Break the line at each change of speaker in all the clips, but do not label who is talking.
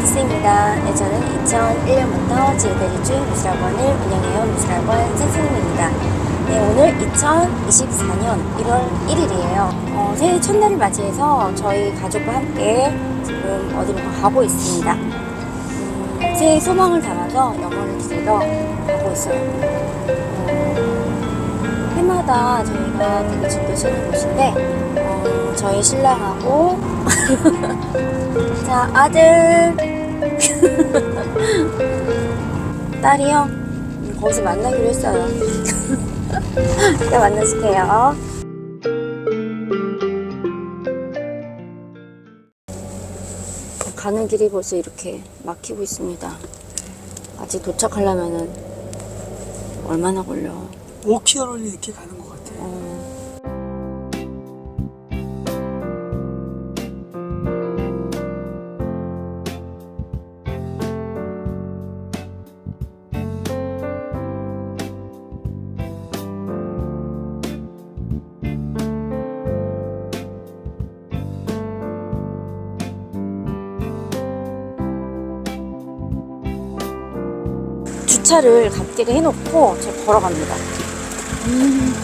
키스입니다. 네, 저는 2001년부터 지금까지 쭉 미술학원을 운영해온 미술학원 선생님입니다. 네, 오늘 2024년 1월 1일이에요. 어, 새해 첫날을 맞이해서 저희 가족과 함께 지금 어디론가 가고 있습니다. 음, 새해 소망을 담아서 영혼을 드리러 가고 있어요. 어, 해마다 저희가 되게 즐겨지는 곳인데 어, 저희 신랑하고 자, 아들. 딸이요? 음, 거기서 만나기로 했어요. 이따 만나실게요. 가는 길이 벌써 이렇게 막히고 있습니다. 아직 도착하려면은 얼마나 걸려?
5km를 이렇게 가는
주차를 갓길에 해놓고 제가 걸어갑니다. 음.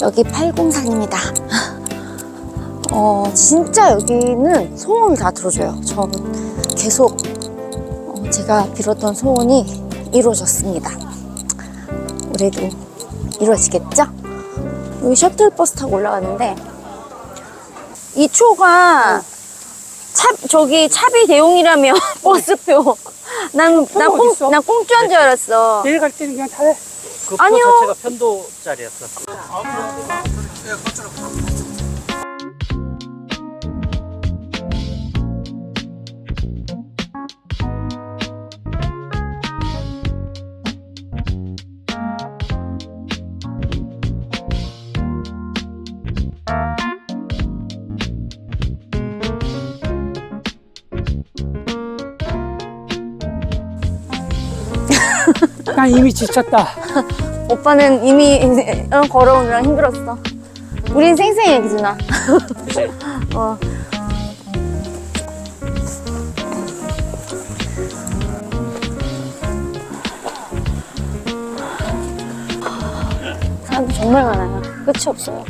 여기 804입니다. 어, 진짜 여기는 소원을 다 들어줘요. 저는 계속 어, 제가 빌었던 소원이 이루어졌습니다. 올해도 이루어지겠죠? 여기 셔틀버스 타고 올라가는데 2초가 차, 저기 차비 대용이라며 버스표. 난, 나 공,
어딨어?
나 공짜인 줄 알았어.
내일 갈 때는 그냥.
그
아니요.
표 자체가 편도짜리였어.
난 이미 지쳤다.
오빠는 이미 어, 걸어오느라 힘들었어. 우린 생생해, 기준아. 어. 사람도 정말 많아요. 끝이 없어요.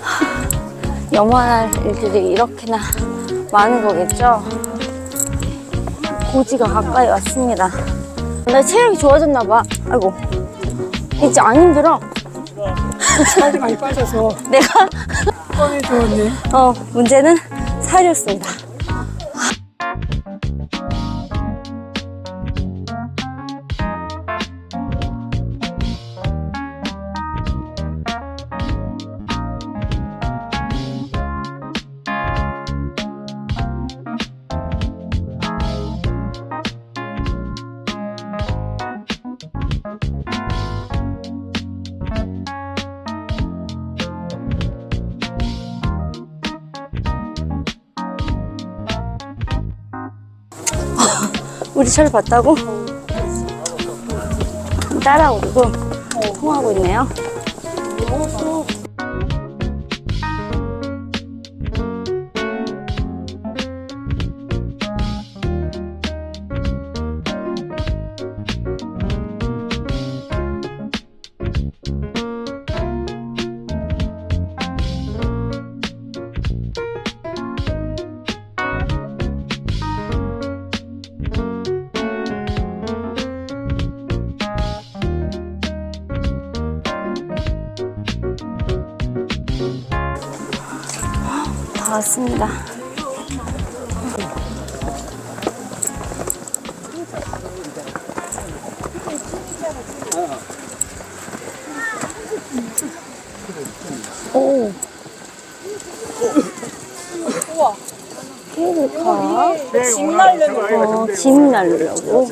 염원할 일들이 이렇게나 많은 거겠죠? 고지가 가까이 왔습니다. 나 체력이 좋아졌나 봐. 아이고. 이제 안 힘들어.
살이 많이 빠져서
내가
좋았네.
어, 문제는 살이었습니다. 우리 차를 봤다고? 따라오고 통하고 있네요. 다 왔습니다. 오. 케이블카. 짐 날르려고. 어, 짐 날르려고.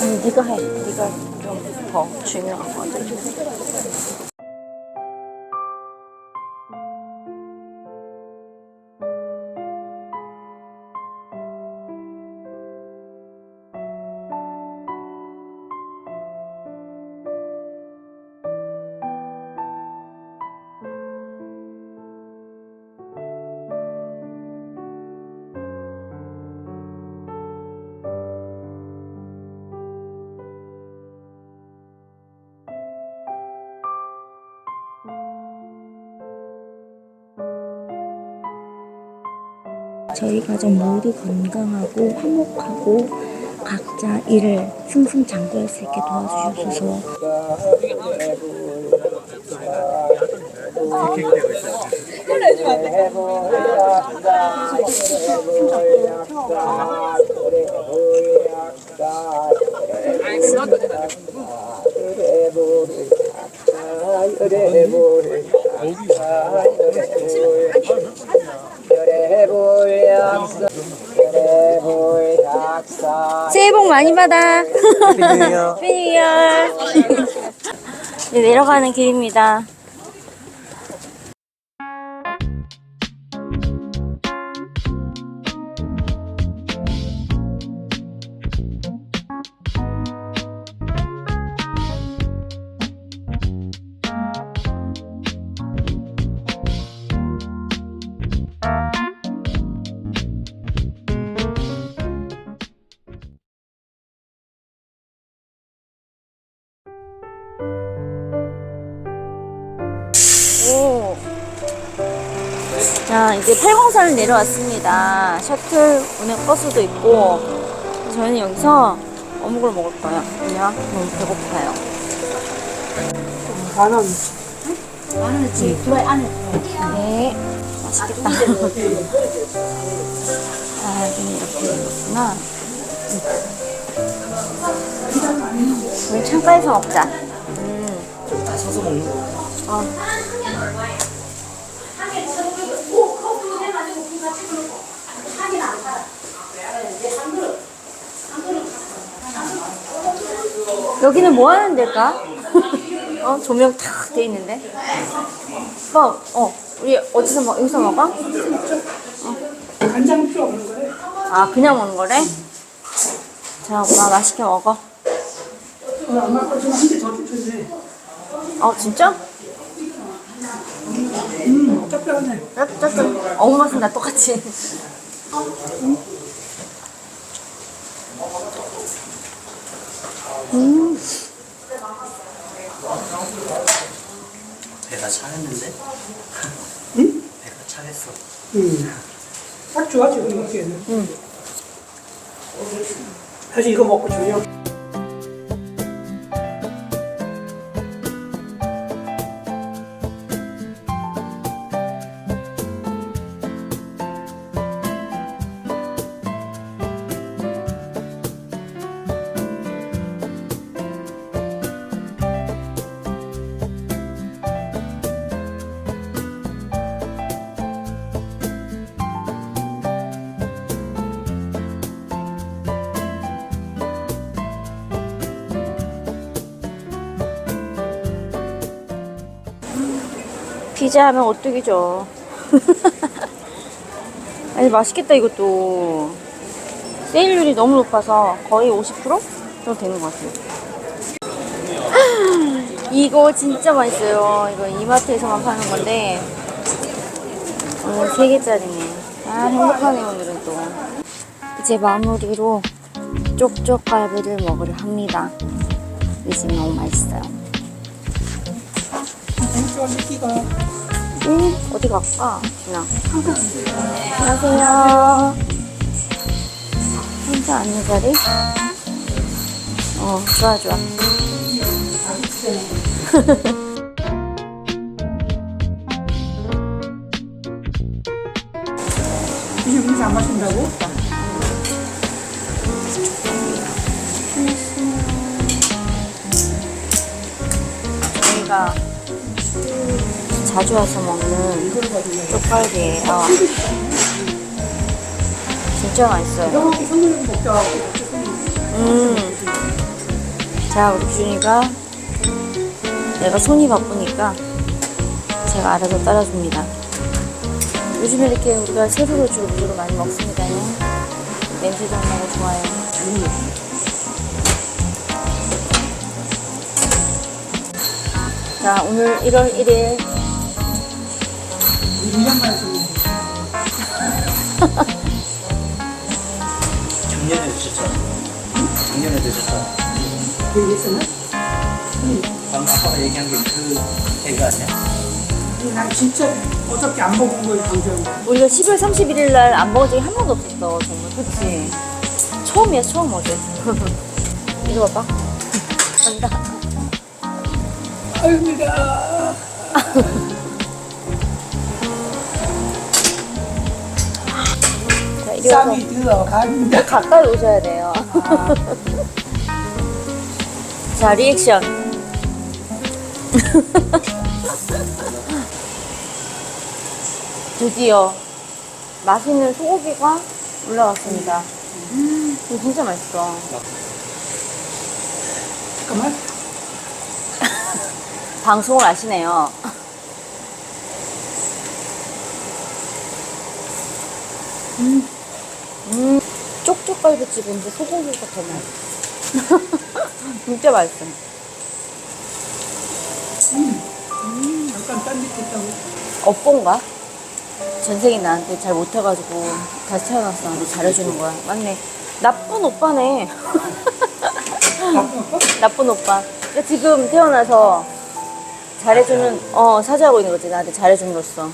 아니 네가 해. 네가 좀더 중요한 거 같아. 저희 가족 모두 건강하고 화목하고 각자 일을 승승장구할 수 있게 도와주셔서 새 해복 많이 받아.
해피뉴이어.
해피뉴이어. 이제 내려가는 길입니다. 오. 자, 이제 팔공산을 내려왔습니다. 셔틀 운행 버스도 있고, 저희는 여기서 어묵을 먹을 거예요. 왜냐? 너무 배고파요.
만 원.
안에 지금 들어요, 안에. 네. 맛있겠다. 아, 여기는 이렇게 생겼구나. 음. 우리 창가에서 먹자. 음.
서서 먹는 거.
어. 여기는 뭐 하는 데일까? 어, 조명 탁 돼 있는데. 오빠, 어, 우리 어디서 먹, 여기서 먹어?
간장 필요 없는 거래.
아, 그냥 먹는 거래? 자, 오빠 맛있게 먹어.
어, 엄마 거 지금 한개더 주셨네.
어, 진짜?
음, 짭짤하네.
짭짭짭. 어묵 맛은 나 똑같이. 음.
배가 차겠는데?
응?
배가 차겠어.
음. 딱 좋아, 지금 먹기에는.
응.
사실 이거 먹고 저녁.
피자 하면 오뚜기죠. 아니 맛있겠다 이것도. 세일률이 너무 높아서 거의 50% 정도 되는 것 같아요. 이거 진짜 맛있어요. 이거 이마트에서만 파는 건데 오늘 3개짜리네. 아 행복하네 오늘은 또. 이제 마무리로 쪽쪽갈비를 먹으려 합니다. 이 집 너무 맛있어요. 응, 어디 갈까? 그냥. 안녕하세요. 혼자 앉는 자리? 어, 좋아, 좋아.
안 마신다고?
저희가 자주 와서 먹는 쪽갈비예요. 진짜 맛있어요. 음, 자, 우리 규준이가 내가 손이 바쁘니까 제가 알아서 따라줍니다. 요즘에 이렇게 우리가 세로로 주로 무조건 많이 먹습니다요. 냄새도 안 나고 좋아요. 자, 오늘 1월 1일
1년 만에 좀
작년에 드셨잖아. 작년에 드셨잖아.
얘기했었나?
방금 아빠가 얘기한 게그 개가 아니야?
난 진짜 어저께 안 먹은 걸 강조한 거야.
우리가 12월 31일 날 안 먹은 적이 한 번도 없었어, 정말. 그치? 처음이야, 처음 어제. 이거 봐봐. 간다.
아유입니 쌈이 들어갑니다.
가까이 오셔야 돼요. 자, 리액션. 드디어 맛있는 소고기가 올라왔습니다. 음, 이거 진짜 맛있어.
잠깐만.
방송을 아시네요. 음, 음, 쪽쪽갈비집인데 소고기가 더 맛있어. 진짜 맛있어.
잠깐 딴짓했다고.
업본가? 전생에 나한테 잘 못해가지고 다시 태어났어. 나한테 잘해주는 거야. 맞네. 나쁜 오빠네.
나쁜 오빠?
나쁜 오빠. 그러니까 지금 태어나서 잘해주는, 어, 사죄하고 있는 거지. 나한테 잘해줌으로써.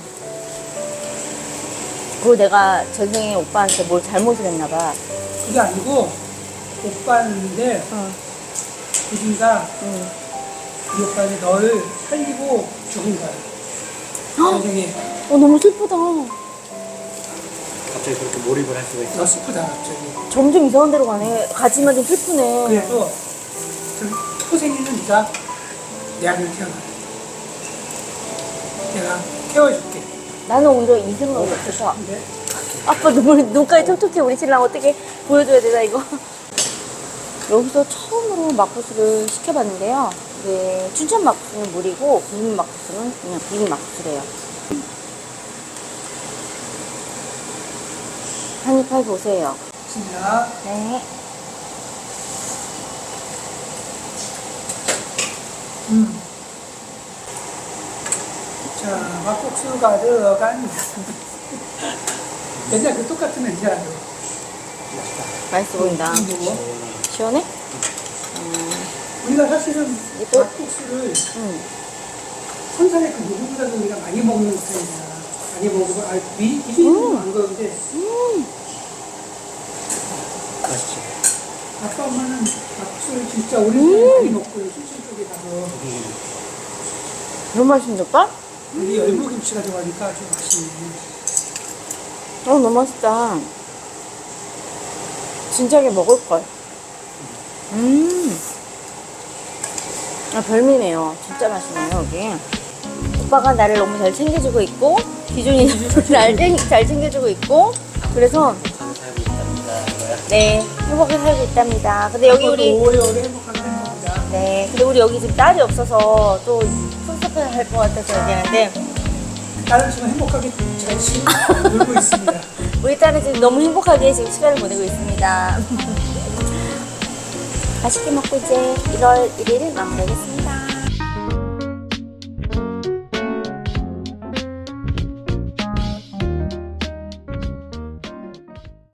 그리고 내가 전생에 오빠한테 뭘 잘못을 했나 봐.
그게 아니고 오빠인데
응,
우리가
응.
이 오빠는 너를 살리고 죽은 거야. 나중에
어, 너무 슬프다.
갑자기 그렇게 몰입을 할 수가 있어.
너 슬프다 갑자기.
점점 이상한 데로 가네. 가지만 좀 슬프네.
그래서 좀 토생이는 네가 내 아들 태어나. 내가 케어해줄게.
나는 오히려 이 생각이 없어서.
근데
아빠 눈물, 눈까지 톡톡해. 우리 신랑 어떻게 보여줘야 되나, 이거. 여기서 처음으로 막국수를 시켜봤는데요. 네, 춘천 막국수는 물이고, 비빔 막국수는 그냥 비빔 막국수래요. 한입 해보세요.
진짜
네.
음. 자 막국수가 들어간 옛날 그 똑같은 냄새라고.
맛있어 보인다. 시원해?
우리가 사실은
이거-
막국수를
응.
선산의 그 누구보다도 우리가 많이 먹는 스타일이야. 많이 먹고 아 미, 미리는 안 그런데
맛있지.
아빠 엄마는 막국수를 진짜 오랜만에 많이 먹고 순천 쪽에 가서
너무 맛있는데, 오빠?
우리 열무김치가 들어가니까 아주 맛있네.
어, 너무 맛있다. 진작에 먹을걸. 음. 아, 별미네요. 진짜 맛있네요, 여기. 오빠가 나를 너무 잘 챙겨주고 있고, 기준이 잘 챙겨주고 있고, 그래서. 네, 행복하게 살고 있답니다. 근데 여기 우리,
오래오래 행복하게.
네, 근데 우리 여기 지금 딸이 없어서 또 섭섭해 할것 같아서 얘기하는데,
나는 지금 행복하게 잘 시- 놀고 있습니다.
우리 딸은 지금 너무 행복하게 지금 시간을 보내고 있습니다. 맛있게 먹고 이제 1월 1일 마무리하겠습니다.